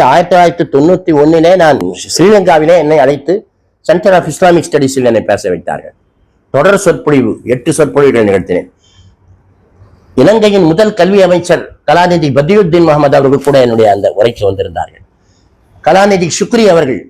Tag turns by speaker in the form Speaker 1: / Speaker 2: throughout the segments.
Speaker 1: ஆயிரத்தி தொள்ளாயிரத்தி தொண்ணூத்தி ஒன்னிலே நான் ஸ்ரீலங்காவிலே என்னை அழைத்து சென்டர் ஆஃப் இஸ்லாமிக் ஸ்டடீஸில் என்னை பேச வைத்தார்கள். தொடர் சொற்பொழிவு எட்டு சொற்பொழிவுகள் நிகழ்த்தினேன். இலங்கையின் முதல் கல்வி அமைச்சர் கலாநிதி பதியுத்தீன் முகமது அவர்கள் கூட என்னுடைய அந்த உரைக்கு வந்திருந்தார்கள். கலாநிதி சுக்ரி அவர்கள்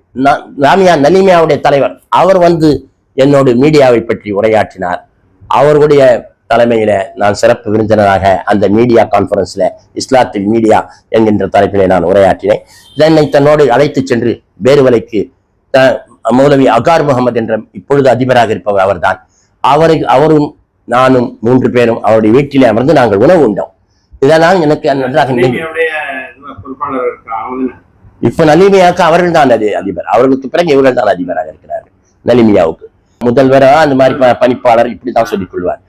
Speaker 1: ராமியா நலிமியாவுடைய தலைவர் அவர் வந்து என்னோடு மீடியாவை பற்றி உரையாற்றினார். அவருடைய தலைமையில நான் சிறப்பு விருந்தினராக அந்த மீடியா கான்பரன்ஸ்ல இஸ்லாத்தில் மீடியா என்கின்ற தலைப்பிலே நான் உரையாற்றினேன். என்னை தன்னோடு அழைத்து சென்று பேருவலைக்கு மௌலவி அகார் முகமது என்ற இப்பொழுது அதிபராக இருப்பவர் அவர்தான். அவரை அவரும் நானும் மூன்று பேரும் அவருடைய வீட்டிலே அமர்ந்து நாங்கள் உணவு உண்டோம். இதெல்லாம் எனக்கு நன்றாக இப்ப நலிமியாவுக்கு அவர்கள் தான் அது அதிபர். அவர்களுக்கு பிறகு இவர்கள் தான் அதிபராக இருக்கிறார்கள். நலிமியாவுக்கு. முதல்வரா அந்த மாதிரி பணிப்பாளர் இப்படித்தான் சொல்லிக் கொள்வார்.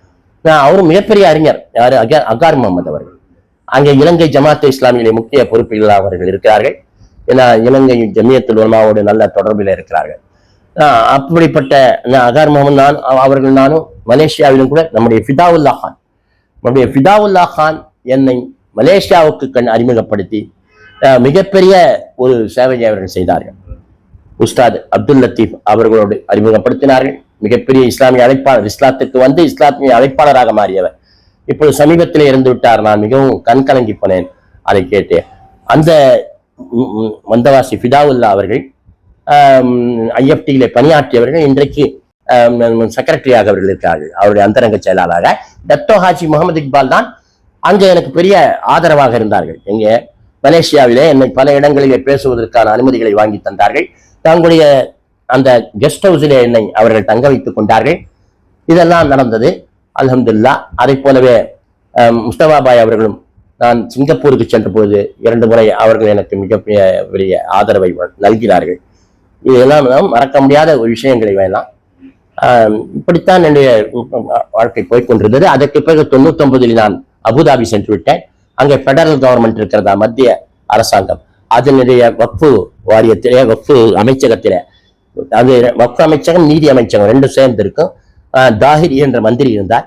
Speaker 1: அவரும் மிகப்பெரிய அறிஞர். யாரு? அகார் முகமது அவர்கள். அங்கே இலங்கை ஜமாத் இஸ்லாமியிலே முக்கிய பொறுப்பில் அவர்கள் இருக்கிறார்கள். ஏன்னா இலங்கை ஜமியத்துல் உலமாவோடு நல்ல தொடர்பில் இருக்கிறார்கள். ஆஹ் அப்படிப்பட்ட நான் அகார் முகமது நான் அவர்கள் நானும் மலேசியாவிலும் கூட நம்முடைய ஃபிதாவுல்லா கான். நம்முடைய ஃபிதாவுல்லா கான் என்னை மலேசியாவுக்கு கண் அறிமுகப்படுத்தி மிகப்பெரிய ஒரு சேவையை அவர்கள் செய்தார்கள். உஸ்தாத் அப்துல் லத்தீப் அவர்களோடு அறிமுகப்படுத்தினார்கள். மிகப்பெரிய இஸ்லாமிய அழைப்பாளர் இஸ்லாத்துக்கு வந்து இஸ்லாமிய அழைப்பாளராக மாறியவர். இப்பொழுது சமீபத்தில் இருந்து விட்டார். நான் மிகவும் கண் கலங்கி போனேன் அதை கேட்டு. அந்த மந்தவாசி ஃபிதாவுல்லா அவர்கள் ஐஎஃப்டியில் பணியாற்றியவர்கள் இன்றைக்கு செக்ரட்டரியாக அவர்கள் இருக்கிறார்கள். அவருடைய அந்தரங்க செயலாளராக டத்தோ ஹாஜி முகமது இக்பால் தான் அங்கே எனக்கு பெரிய ஆதரவாக இருந்தார்கள். இங்கே மலேசியாவிலே என்னை பல இடங்களிலே பேசுவதற்கான அனுமதிகளை வாங்கி தந்தார்கள். தங்களுடைய அந்த கெஸ்ட் ஹவுஸிலே என்னை அவர்கள் தங்க வைத்துக் கொண்டார்கள். இதெல்லாம் நடந்தது. அலமதுல்லா அதை போலவே முஸ்தபாபாய் பாய் அவர்களும் நான் சிங்கப்பூருக்கு சென்ற பொழுது இரண்டு முறை அவர்கள் எனக்கு மிக பெரிய- பெரிய ஆதரவை வ- நல்கிறார்கள் இதெல்லாம் நாம் மறக்க முடியாத ஒரு விஷயங்களை வேணாம் இப்படித்தான் என்னுடைய வாழ்க்கை போய்க்கொண்டிருந்தது. அதற்கு பிறகு தொண்ணூத்தொன்பதில் நான் அபுதாபி சென்று விட்டேன். அங்கே பெடரல் கவர்மெண்ட் இருக்கிறதா மத்திய அரசாங்கம். அதனுடைய வக்ஃபு வாரியத்திலே வக்ஃபு அமைச்சகத்திலே அது வக்ஃப் அமைச்சகம் நீதி அமைச்சகம் ரெண்டும் சேர்ந்து இருக்கும் தாஹிரி என்ற மந்திரி இருந்தார்.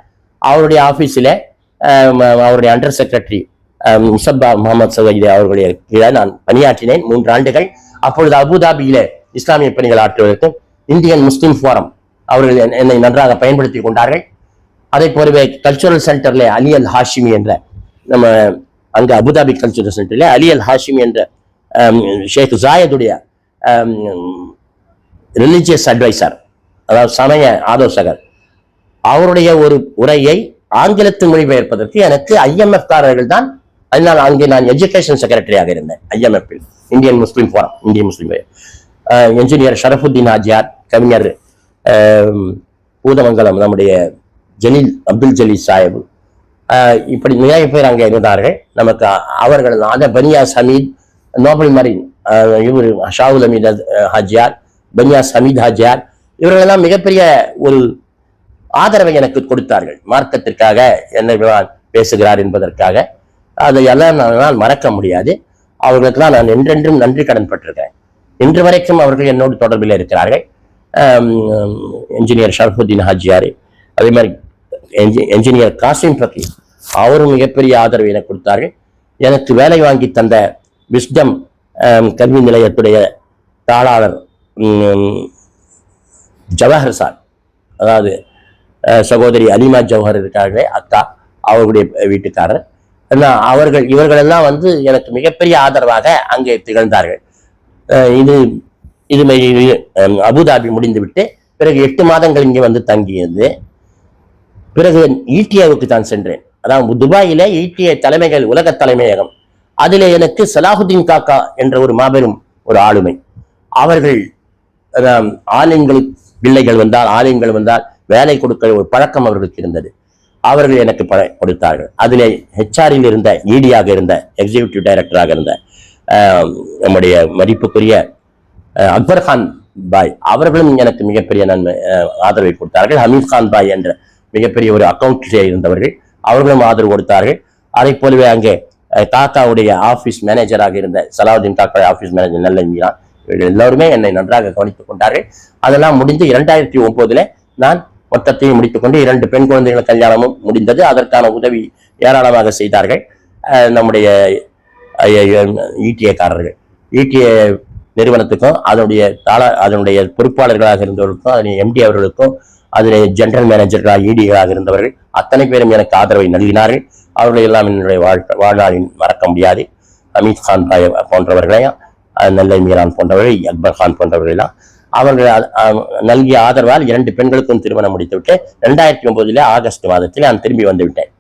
Speaker 1: அவருடைய ஆபீஸிலே அவருடைய அண்டர் செக்ரட்டரி முசப்பா முகமது சவீத் அவர்களுடைய கீழே நான் பணியாற்றினேன் மூன்று ஆண்டுகள். அப்பொழுது அபுதாபியிலே இஸ்லாமிய பணிகள் ஆற்றுவதற்கு இந்தியன் முஸ்லீம் ஃபோரம் அவர்கள் என்னை நன்றாக பயன்படுத்தி கொண்டார்கள். அதை போலவே கல்ச்சுரல் சென்டர்ல அலி அல் ஹாஷிமி என்ற நம்ம அங்க அபுதாபி கல்ச்சுரல் சென்டர்ல அலி அல் ஹாஷிமி என்ற ஷேக் ஜாயதுடைய ரிலிஜியஸ் அட்வைசர் அதாவது சமய ஆலோசகர். அவருடைய ஒரு உரையை ஆங்கிலத்தில் மொழிபெயர்ப்பதற்கு எனக்கு ஐஎம்எஃப் காரர்கள் தான் அதனால் அங்கே நான் எஜுகேஷன் செக்ரட்டரியாக இருந்தேன் ஐஎம்எஃப்பில் இந்தியன் முஸ்லீம் ஃபோரம் இந்திய முஸ்லீம் என்ஜினியர் ஷரஃபுத்தீன் ஆஜியார் கவிஞர் பூதமங்கலம் நம்முடைய ஜலீல் அப்துல் ஜலீல் சாஹிப். இப்படி நிறைய பேர் அங்கே இருந்தார்கள். நமக்கு அவர்கள் அந்த பனியாஸ் ஹமீத் நோபல் மரின் இவர் ஷாவுல் அமீத் ஹாஜியார் பனியாஸ் ஹமீத் ஹாஜியார் இவர்களெல்லாம் மிகப்பெரிய ஒரு ஆதரவை எனக்கு கொடுத்தார்கள். மார்க்கத்திற்காக என்ன பேசுகிறார் என்பதற்காக. அதையெல்லாம் நான் மறக்க முடியாது. அவர்களுக்கெல்லாம் நான் என்றென்றும் நன்றி கடன் பட்டிருக்கிறேன். இன்று வரைக்கும் அவர்கள் என்னோடு தொடர்பில் இருக்கிறார்கள். என்ஜினியர் ஷரஃபுத்தீன் ஹாஜியார் அதே மாதிரி என்ஜி- என்ஜினியர் காசிம் பக்கி அவரும் மிகப்பெரிய ஆதரவு எனக்கு கொடுத்தார்கள். எனக்கு வேலை வாங்கி தந்த விஸ்டம் கல்வி நிலையத்துடைய தாளாளர் ஜவஹர் சார் அதாவது சகோதரி அலிமா ஜவஹர் இருக்கார்களே அக்கா அவர்களுடைய வீட்டுக்காரர் என்ன அவர்கள் இவர்களெல்லாம் வந்து எனக்கு மிகப்பெரிய ஆதரவாக அங்கே திகழ்ந்தார்கள் இது இது மாதிரி, அபுதாபி முடிந்துவிட்டு பிறகு எட்டு மாதங்கள் இங்கே வந்து தங்கியது பிறகு ஈட்டியாவுக்கு தான் சென்றேன் அதாவது துபாயில ஈட்டிய தலைமைகள் உலக தலைமையகம் அதில் எனக்கு சலாஹுதீன் காக்கா என்ற ஒரு மாபெரும் ஒரு ஆளுமை அவர்கள் ஆலயங்கள் பிள்ளைகள் வந்தால் ஆலயங்கள் வந்தால் வேலை கொடுக்க ஒரு பழக்கம் அவர்களுக்கு இருந்தது. அவர்கள் எனக்கு பழ கொடுத்தார்கள். அதில் ஹெச்ஆரில் இருந்த ஈடியாக இருந்த எக்ஸிகியூட்டிவ் டைரக்டராக இருந்த அஹ், நம்முடைய மதிப்புக்குரிய அஹ், அக்பர் கான் பாய் அவர்களும் எனக்கு மிகப்பெரிய நன்மை ஆதரவை கொடுத்தார்கள். ஹமீத் கான் பாய் என்ற மிகப்பெரிய ஒரு அக்கௌண்ட்ஸே இருந்தவர்கள் அவர்களும் ஆதரவு கொடுத்தார்கள். அதை போலவே அங்கே அஹ், காக்காவுடைய ஆபீஸ் மேனேஜராக இருந்த சலாவுதீன் தாக்கா ஆஃபீஸ் மேனேஜர் நல்ல எல்லோருமே என்னை நன்றாக கவனித்துக் கொண்டார்கள். அதெல்லாம் முடிந்து இரண்டாயிரத்தி ஒன்பதுல நான் மொத்தத்தையும் முடித்துக்கொண்டு இரண்டு பெண் குழந்தைகள் கல்யாணமும் முடிந்தது. அதற்கான உதவி ஏராளமாக செய்தார்கள். நம்முடைய ஈட்டியக்காரர்கள். ஈட்டிய நிறுவனத்துக்கும் அதனுடைய தாள அதனுடைய பொறுப்பாளர்களாக இருந்தவர்களுக்கும் அதனுடைய எம்டி அவர்களுக்கும் அதில் ஜெனரல் மேனேஜர்களாக ஈடிகளாக இருந்தவர்கள் அத்தனை பேரும் எனக்கு ஆதரவை நல்கினார்கள். அவர்களை எல்லாம் என்னுடைய வாழ் வாழ்நாளில் மறக்க முடியாது. அமித் கான் பாய் போன்றவர்களையும் நெல்லை மீரான் போன்றவர்கள் அக்பர் கான் போன்றவர்களெல்லாம் அவர்கள் நல்கிய ஆதரவால் இரண்டு பெண்களுக்கும் திருமணம் முடித்துவிட்டு ரெண்டாயிரத்தி ஒன்பதுல ஆகஸ்ட் மாதத்தில் நான் திரும்பி வந்து விட்டேன்